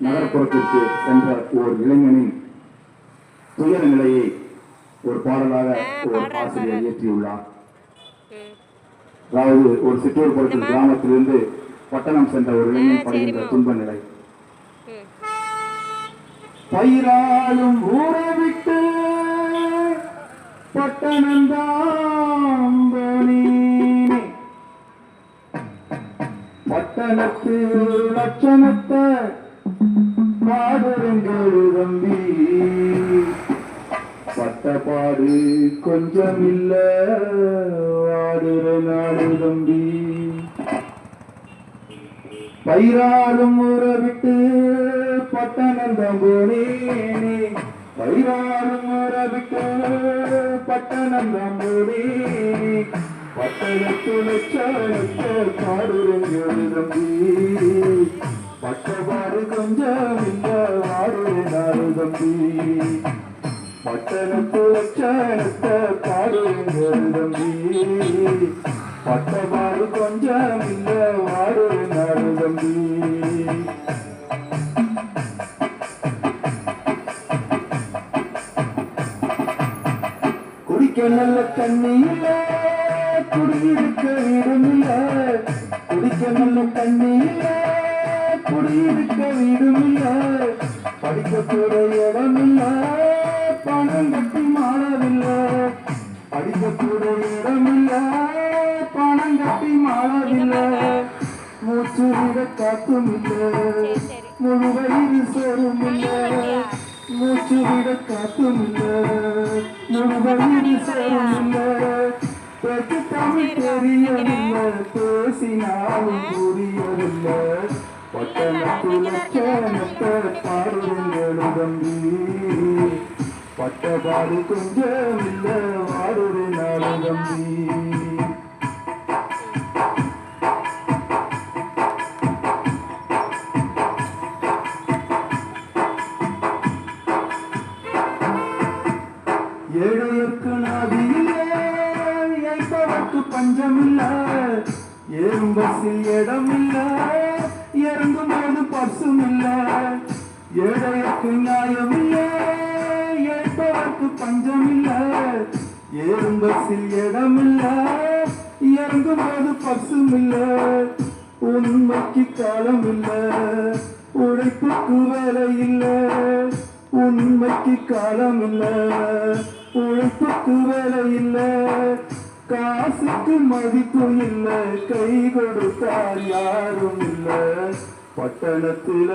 நகர்ப்புறத்திற்கு சென்ற ஒரு இளைஞனின் துயர நிலையை ஒரு பாடலாக ஒரு ஆசிரியர் இயற்றியுள்ளார். அதாவது ஒரு சிற்றூர் புறத்தில் கிராமத்திலிருந்து பட்டணம் சென்ற ஒரு இளைஞன் படுகின்ற துன்ப நிலை பயிராலும் ஊரை விட்டு பட்டணம்தான் போனேனே. பட்டணத்து லட்சணத்தை பாடுறங்கள் தம்பி. பட்டப்பாடு கொஞ்சம் இல்ல வாடுற நாடு தம்பி. பயிராலும் ஊற விட்டு பட்டணம் தம்போனேனே. பயிராலும் ஊற விட்டு பட்டணம் தம்போனேனே. பட்டணத்துல பாடுறங்கள் தம்பி. பட்டவாறு கொஞ்சம் இல்ல வாடுறாரு தம்பி. பட்டணத்து லட்சணத்த பாடுறேன் தம்பி. பட்டவாறு கொஞ்சம் இல்ல வாடுறாரு தம்பி. குடிக்க நல்ல தண்ணி இல்ல குடியிருக்க வீடும் இல்ல குடிக்க நல்ல தண்ணி இல்லை குடியிருக்க வீடுமில்ல படிக்கக்கூட இடமில்ல பணம் கட்டி மாறவில்லை. படிக்கக்கூட இடமில்ல பணம் கட்டி மாறவில்லை. மூச்சு விட காத்தும் இல்லை முழு வயிறு சேரும் இல்லை. மூச்சு விட காத்தும் இல்லை முழு வயிறு சேரும் இல்லை. பேச்சு தமிழ் தெரியவில்லை பேசினாலும் புரியவில்லை. பட்டபாடு கொஞ்சம் இல்லை வாடுறினாலும் தம்பி ஏழையர்க்கு நாதியில்லை ஏய்ப்பவர்க்கு பஞ்சமில்ல ஏறும் பஸ்ஸில் இடம் இல்ல இறங்கும் போது பர்சும் இல்ல. ஏழையர்க்கு நியாயம் இல்ல ஏறும் பஸ்ஸில் இடம் இறங்கும் போது பசும் இல்ல உண்மைக்கு காலம் இல்ல உழைப்புக்கு வேலை இல்லை உண்மைக்கு காலம் இல்ல உழைப்புக்கு வேலை இல்ல காசுக்கு மதிப்பு இல்ல கை கொடுத்தார் யாரும் இல்ல. பட்டணத்துல